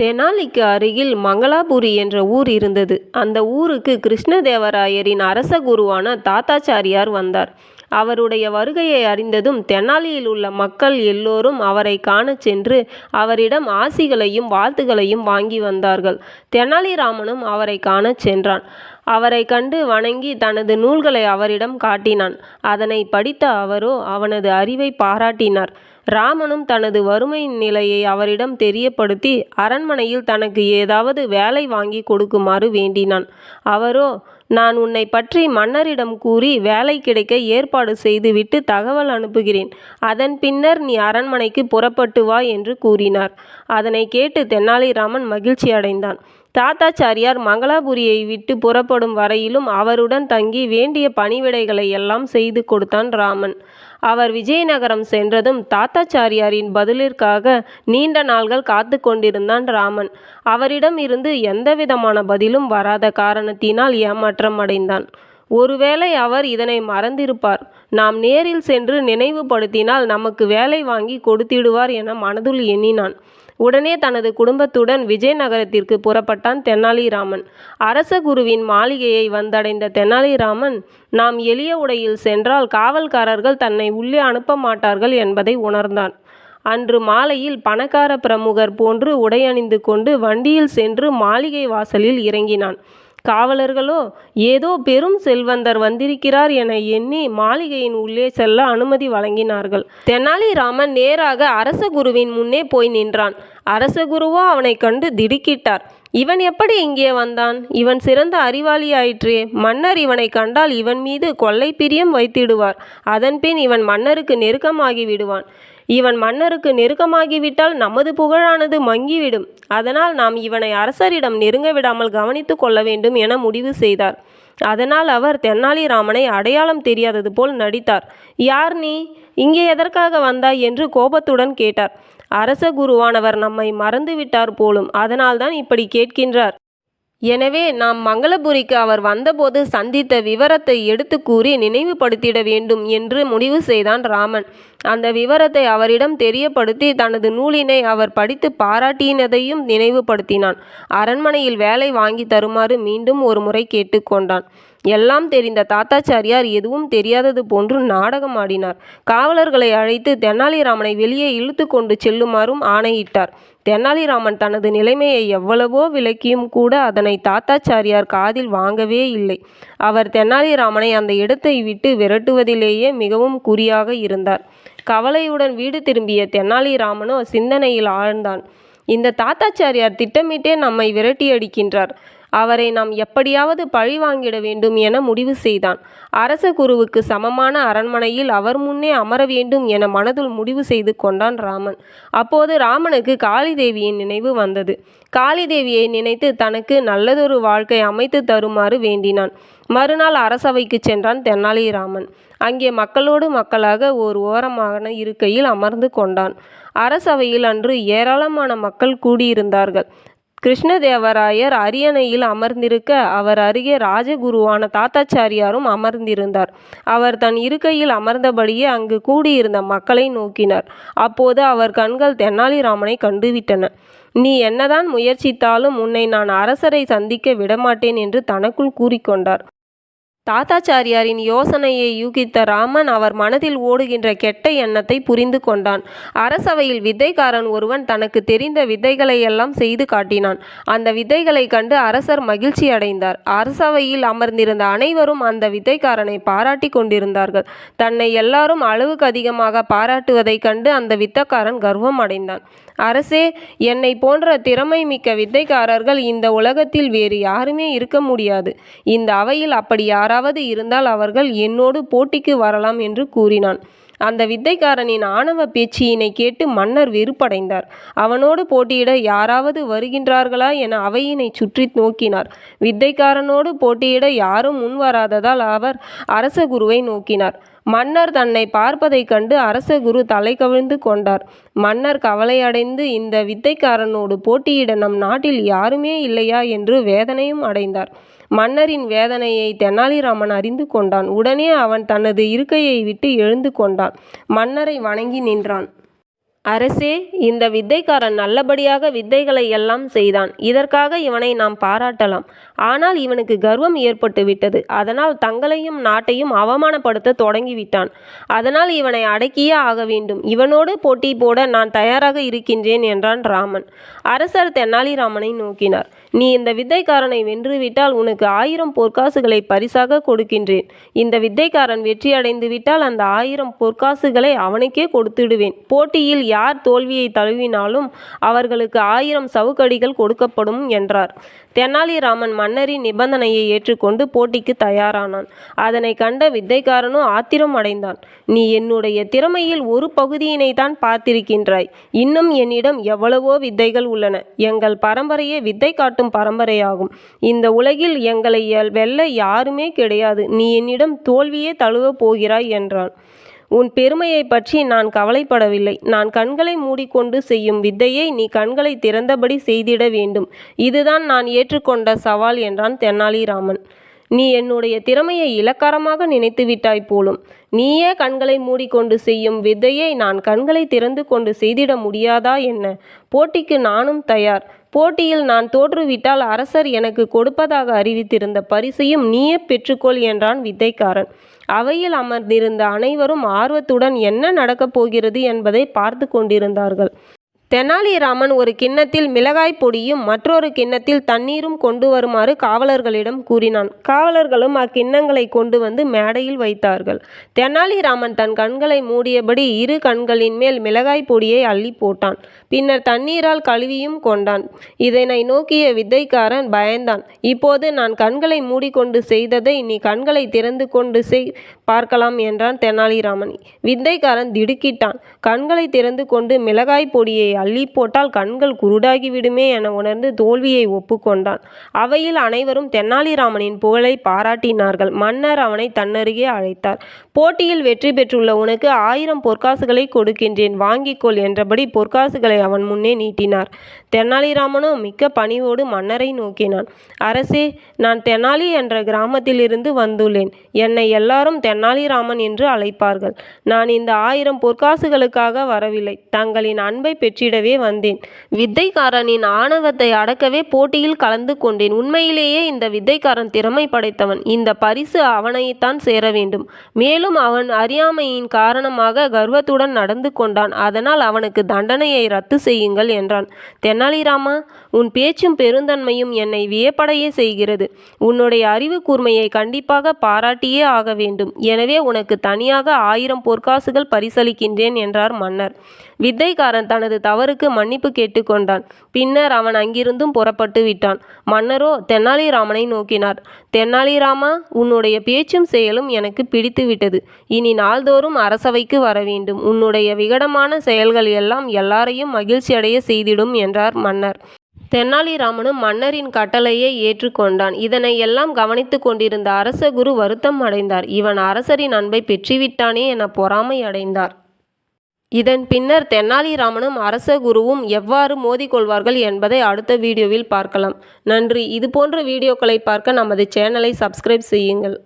தெனாலிக்கு அருகில் மங்களாபுரி என்ற ஊர் இருந்தது. அந்த ஊருக்கு கிருஷ்ணதேவராயரின் அரச குருவான தாத்தாச்சாரியார் வந்தார். அவருடைய வருகையை அறிந்ததும் தெனாலியில் உள்ள மக்கள் எல்லோரும் அவரை காணச் சென்று அவரிடம் ஆசிகளையும் வாழ்த்துகளையும் வாங்கி வந்தார்கள். தெனாலிராமனும் அவரைக் காணச் சென்றான். அவரைக் கண்டு வணங்கி தனது நூல்களை அவரிடம் காட்டினான். அதனை படித்த அவரோ அவனது அறிவை பாராட்டினார். ராமனும் தனது வறுமை நிலையை அவரிடம் தெரியப்படுத்தி அரண்மனையில் தனக்கு ஏதாவது வேலை வாங்கிக் கொடுக்குமாறு வேண்டினான். அவரோ நான் உன்னைப் பற்றி மன்னரிடம் கூறி வேலை கிடைக்க ஏற்பாடு செய்துவிட்டு தகவல் அனுப்புகிறேன். அதன் பின்னர் நீ அரண்மனைக்கு புறப்பட்டு வா என்று கூறினார். அதனை கேட்டு தெனாலிராமன் மகிழ்ச்சியடைந்தான். தாத்தாச்சாரியார் மங்களாபுரியை விட்டு புறப்படும் வரையிலும் அவருடன் தங்கி வேண்டிய பணிவிடைகளை எல்லாம் செய்து கொடுத்தான் ராமன். அவர் விஜயநகரம் சென்றதும் தாத்தாச்சாரியாரின் பதிலிற்காக நீண்ட நாள்கள் காத்து கொண்டிருந்தான் ராமன். அவரிடம் இருந்து எந்தவிதமான பதிலும் வராத காரணத்தினால் ஏமாற்றம் அடைந்தான். ஒருவேளை அவர் இதனை மறந்திருப்பார். நாம் நேரில் சென்று நினைவுபடுத்தினால் நமக்கு வேலை வாங்கி கொடுத்திடுவார் என மனதுள் எண்ணினான். உடனே தனது குடும்பத்துடன் விஜயநகரத்திற்கு புறப்பட்டான் தெனாலிராமன். அரச குருவின் மாளிகையை வந்தடைந்த தெனாலிராமன் நாம் எளிய உடையில் சென்றால் காவல்காரர்கள் தன்னை உள்ளே அனுப்ப மாட்டார்கள் என்பதை உணர்ந்தான். அன்று மாலையில் பணக்கார பிரமுகர் போன்று உடையணிந்து கொண்டு வண்டியில் சென்று மாளிகை வாசலில் இறங்கினான். காவலர்களோ ஏதோ பெரும் செல்வந்தர் வந்திருக்கிறார் என எண்ணி மாளிகையின் உள்ளே செல்ல அனுமதி வழங்கினார்கள். தெனாலிராமன் நேராக அரச குருவின் முன்னே போய் நின்றான். அரச குருவோ அவனை கண்டு திடுக்கிட்டார். இவன் எப்படி இங்கே வந்தான்? இவன் சிறந்த அறிவாளியாயிற்றே. மன்னர் இவனை கண்டால் இவன் மீது கொள்ளை பிரியம் வைத்திடுவார். அதன்பின் இவன் மன்னருக்கு நெருக்கமாகி விடுவான். இவன் மன்னருக்கு நெருக்கமாகிவிட்டால் நமது புகழானது மங்கிவிடும். அதனால் நாம் இவனை அரசரிடம் நெருங்க விடாமல் கவனித்து கொள்ள வேண்டும் என முடிவு செய்தார். அதனால் அவர் தெனாலிராமனை அடையாளம் தெரியாதது போல் நடித்தார். யார் நீ? இங்கே எதற்காக வந்தாய்? என்று கோபத்துடன் கேட்டார். அரச குருவானவர் நம்மை மறந்துவிட்டார் போலும். அதனால்தான் இப்படி கேட்கின்றார். எனவே நாம் மங்களபுரிக்கு அவர் வந்தபோது சந்தித்த விவரத்தை எடுத்துக் கூறி நினைவுபடுத்திட வேண்டும் என்று முடிவு செய்தான் ராமன். அந்த விவரத்தை அவரிடம் தெரியப்படுத்தி தனது நூலினை அவர் படித்து பாராட்டினதையும் நினைவுபடுத்தினான். அரண்மனையில் வேலை வாங்கித் தருமாறு மீண்டும் ஒரு முறை கேட்டுக்கொண்டான் எல்லாம் தெரிந்த தாத்தாச்சாரியார் எதுவும் தெரியாதது போன்று நாடகம் ஆடினார். காவலர்களை அழைத்து தெனாலிராமனை வெளியே இழுத்து கொண்டு செல்லுமாறும் ஆணையிட்டார். தெனாலிராமன் தனது நிலைமையை எவ்வளவோ விளக்கியும் கூட அதனை தாத்தாச்சாரியார் காதில் வாங்கவே இல்லை. அவர் தெனாலிராமனை அந்த இடத்தை விட்டு விரட்டுவதிலேயே மிகவும் குறியாக இருந்தார். கவலையுடன் வீடு திரும்பிய தெனாலிராமனோ சிந்தனையில் ஆழ்ந்தான். இந்த தாத்தாச்சாரியார் திட்டமிட்டே நம்மை விரட்டியடிக்கின்றார். அவரை நாம் எப்படியாவது பழி வாங்கிட வேண்டும் என முடிவு செய்தான். அரச குருவுக்கு சமமான அரண்மனையில் அவர் முன்னே அமர வேண்டும் என மனதுள் முடிவு செய்து கொண்டான் ராமன். அப்போது ராமனுக்கு காளிதேவியின் நினைவு வந்தது. காளிதேவியை நினைத்து தனக்கு நல்லதொரு வாழ்க்கை அமைத்து தருமாறு வேண்டினான். மறுநாள் அரசவைக்கு சென்றான் தெனாலிராமன். அங்கே மக்களோடு மக்களாக ஓர் ஓரமான இருக்கையில் அமர்ந்து கொண்டான். அரசவையில் அன்று ஏராளமான மக்கள் கூடியிருந்தார்கள். கிருஷ்ணதேவராயர் அரியணையில் அமர்ந்திருக்க அவர் அருகே ராஜகுருவான தாத்தாச்சாரியாரும் அமர்ந்திருந்தார். அவர் தன் இருக்கையில் அமர்ந்தபடியே அங்கு கூடியிருந்த மக்களை நோக்கினார். அப்போது அவர் கண்கள் தென்னாலிராமனை கண்டுவிட்டன. நீ என்னதான் முயற்சித்தாலும் உன்னை நான் அரசரை சந்திக்க விடமாட்டேன் என்று தனக்குள் கூறிக்கொண்டார். தாத்தாச்சாரியாரின் யோசனையை யூகித்த ராமன் அவர் மனதில் ஓடுகின்ற கெட்ட எண்ணத்தை புரிந்து கொண்டான். அரசவையில் வித்தைக்காரன் ஒருவன் தனக்கு தெரிந்த வித்தைகளையெல்லாம் செய்து காட்டினான். அந்த வித்தைகளை கண்டு அரசர் மகிழ்ச்சி அடைந்தார் அரசவையில் அமர்ந்திருந்த அனைவரும் அந்த வித்தைக்காரனை பாராட்டிக் கொண்டிருந்தார்கள். தன்னை எல்லாரும் அளவுக்கு அதிகமாக பாராட்டுவதைக் கண்டு அந்த வித்தைக்காரன் கர்வம் அடைந்தான். அரசே என்னைப் போன்ற திறமை மிக்க வித்தைக்காரர்கள் இந்த உலகத்தில் வேறு யாருமே இருக்க முடியாது. இந்த அவையில் அப்படி யாராவது இருந்தால் அவர்கள் என்னோடு போட்டிக்கு வரலாம் என்று கூறினான். அந்த வித்தைக்காரனின் ஆணவ பேச்சியினை கேட்டு மன்னர் வெறுப்படைந்தார். அவனோடு போட்டியிட யாராவது வருகின்றார்களா என அவையினை சுற்றி நோக்கினார். வித்தைக்காரனோடு போட்டியிட யாரும் முன்வராததால் அவர் அரச குருவை நோக்கினார். மன்னர் தன்னை பார்ப்பதைக் கண்டு அரச குரு தலைகவிழ்ந்து கொண்டார். மன்னர் கவலையடைந்து இந்த வித்தைக்காரனோடு போட்டியிட நம் நாட்டில் யாருமே இல்லையா என்று வேதனையும் அடைந்தார். மன்னரின் வேதனையை தெனாலிராமன் அறிந்து கொண்டான். உடனே அவன் தனது இருக்கையை விட்டு எழுந்து கொண்டான். மன்னரை வணங்கி நின்றான். அரசே இந்த வித்தைக்காரன் நல்லபடியாக வித்தைகளை எல்லாம் செய்தான் இதற்காக இவனை நாம் பாராட்டலாம் ஆனால் இவனுக்கு கர்வம் ஏற்பட்டு விட்டது. அதனால் தங்களையும் நாட்டையும் அவமானப்படுத்த தொடங்கிவிட்டான். அதனால் இவனை அடக்கியே ஆக வேண்டும். இவனோடு போட்டி போட நான் தயாராக இருக்கின்றேன் என்றான் ராமன். அரசர் தெனாலிராமனை நோக்கினார். நீ இந்த வித்தைக்காரனை வென்றுவிட்டால் உனக்கு ஆயிரம் பொற்காசுகளை பரிசாக கொடுக்கின்றேன். இந்த வித்தைக்காரன் வெற்றியடைந்து விட்டால் அந்த ஆயிரம் பொற்காசுகளை அவனுக்கே கொடுத்துடுவேன். போட்டியில் யார் தோல்வியை தழுவினாலும் அவர்களுக்கு ஆயிரம் சவுக்கடிகள் கொடுக்கப்படும் என்றார். தெனாலிராமன் மன்னரின் நிபந்தனையை ஏற்றுக்கொண்டு போட்டிக்கு தயாரானான். அதனை கண்ட வித்தைக்காரனும் ஆத்திரம் அடைந்தான். நீ என்னுடைய திறமையில் ஒரு பகுதியினை தான் பார்த்திருக்கின்றாய். இன்னும் என்னிடம் எவ்வளவோ வித்தைகள் உள்ளன. எங்கள் பரம்பரையே வித்தை காட்டும் பரம்பரையாகும். இந்த உலகில் எங்களை வெல்ல யாருமே கிடையாது. நீ என்னிடம் தோல்வியே தழுவப் போகிறாய் என்றான். உன் பெருமையை பற்றி நான் கவலைப்படவில்லை. நான் கண்களை மூடிக்கொண்டு செய்யும் வித்தையை நீ கண்களை திறந்தபடி செய்திட வேண்டும். இதுதான் நான் ஏற்றுக்கொண்ட சவால் என்றான் தெனாலிராமன் நீ என்னுடைய திறமையை இலக்காரமாக நினைத்து விட்டாய் போலும். நீயே கண்களை மூடிக்கொண்டு செய்யும் வித்தையை நான் கண்களை திறந்து கொண்டு செய்திட முடியாதா என்ன? போட்டிக்கு நானும் தயார். போட்டியில் நான் தோற்றுவிட்டால் அரசர் எனக்கு கொடுப்பதாக அறிவித்திருந்த பரிசையும் நீயே பெற்றுக்கொள் என்றான் வித்தைக்காரன். அவையில் அமர்ந்திருந்த அனைவரும் ஆர்வத்துடன் என்ன நடக்கப் போகிறது என்பதை பார்த்து கொண்டிருந்தார்கள். தெனாலிராமன் ஒரு கிண்ணத்தில் மிளகாய் பொடியும் மற்றொரு கிண்ணத்தில் தண்ணீரும் கொண்டு வருமாறு காவலர்களிடம் கூறினான். காவலர்களும் அக்கிண்ணங்களை கொண்டு வந்து மேடையில் வைத்தார்கள். தெனாலிராமன் தன் கண்களை மூடியபடி இரு கண்களின் மேல் மிளகாய் பொடியை அள்ளி போட்டான். பின்னர் தண்ணீரால் கழுவியும் கொண்டான். இதனை நோக்கிய வித்தைக்காரன் பயந்தான். இப்போது நான் கண்களை மூடிக்கொண்டு செய்ததை நீ கண்களை திறந்து கொண்டு செய் பார்க்கலாம் என்றான் தெனாலிராமன். வித்தைக்காரன் திடுக்கிட்டான். கண்களை திறந்து கொண்டு மிளகாய் பொடியை அள்ளி போட்டால் கண்கள் குருடாகிவிடுமே என உணர்ந்து தோல்வியை ஒப்புக்கொண்டான். அவையில் அனைவரும் தெனாலிராமனின் புகழை பாராட்டினார்கள். மன்னர் அவனை தன்னருகே அழைத்தார். போட்டியில் வெற்றி பெற்றுள்ள உனக்கு ஆயிரம் பொற்காசுகளை கொடுக்கின்றேன். வாங்கிக்கொள் என்றபடி பொற்காசுகளை அவன் முன்னே நீட்டினார். தெனாலிராமனும் மிக்க பணிவோடு மன்னரை நோக்கினான். அரசே நான் தெனாலி என்ற கிராமத்திலிருந்து வந்துள்ளேன். என்னை எல்லாரும் தெனாலிராமன் என்று அழைப்பார்கள். நான் இந்த ஆயிரம் பொற்காசுகளுக்காக வரவில்லை. தங்களின் அன்பை பெற்றிடவே வந்தேன். வித்தைக்காரனின் ஆணவத்தை அடக்கவே போட்டியில் கலந்து கொண்டேன். உண்மையிலேயே இந்த வித்தைக்காரன் திறமை படைத்தவன். இந்த பரிசு அவனைத்தான் சேர வேண்டும். மேலும் அவன் அறியாமையின் காரணமாக கர்வத்துடன் நடந்து கொண்டான். அதனால் அவனுக்கு தண்டனையை ரத்து செய்யுங்கள் என்றான். தெனாலிராமா உன் பேச்சும் பெருந்தன்மையும் என்னை வியப்படையே செய்கிறது. உன்னுடைய அறிவு கூர்மையை கண்டிப்பாக பாராட்டியே ஆக வேண்டும். எனவே உனக்கு தனியாக ஆயிரம் பொற்காசுகள் பரிசளிக்கின்றேன் என்றார் மன்னர். வித்தைக்காரன் தனது தவறுக்கு மன்னிப்பு கேட்டுக்கொண்டான் பின்னர் அவன் அங்கிருந்தும் புறப்பட்டு விட்டான். மன்னரோ தெனாலிராமனை நோக்கினார். தெனாலிராமா உன்னுடைய பேச்சும் செயலும் எனக்கு பிடித்துவிட்டது இனி நாள்தோறும் அரசவைக்கு வர வேண்டும். உன்னுடைய விகடமான செயல்கள் எல்லாம் எல்லாரையும் மகிழ்ச்சியடைய செய்திடும் என்றார் மன்னர். தெனாலிராமனும் மன்னரின் கட்டளையை ஏற்றுக்கொண்டான். இதனை எல்லாம் கவனித்து கொண்டிருந்த அரசகுரு வருத்தம் அடைந்தார். இவன் அரசரின் அன்பை பெற்றுவிட்டானே என பொறாமை அடைந்தார். இதன் பின்னர் தெனாலிராமனும் அரசகுருவும் எவ்வாறு மோதிக்கொள்வார்கள் என்பதை அடுத்த வீடியோவில் பார்க்கலாம். நன்றி. இதுபோன்ற வீடியோக்களை பார்க்க நமது சேனலை சப்ஸ்கிரைப் செய்யுங்கள்.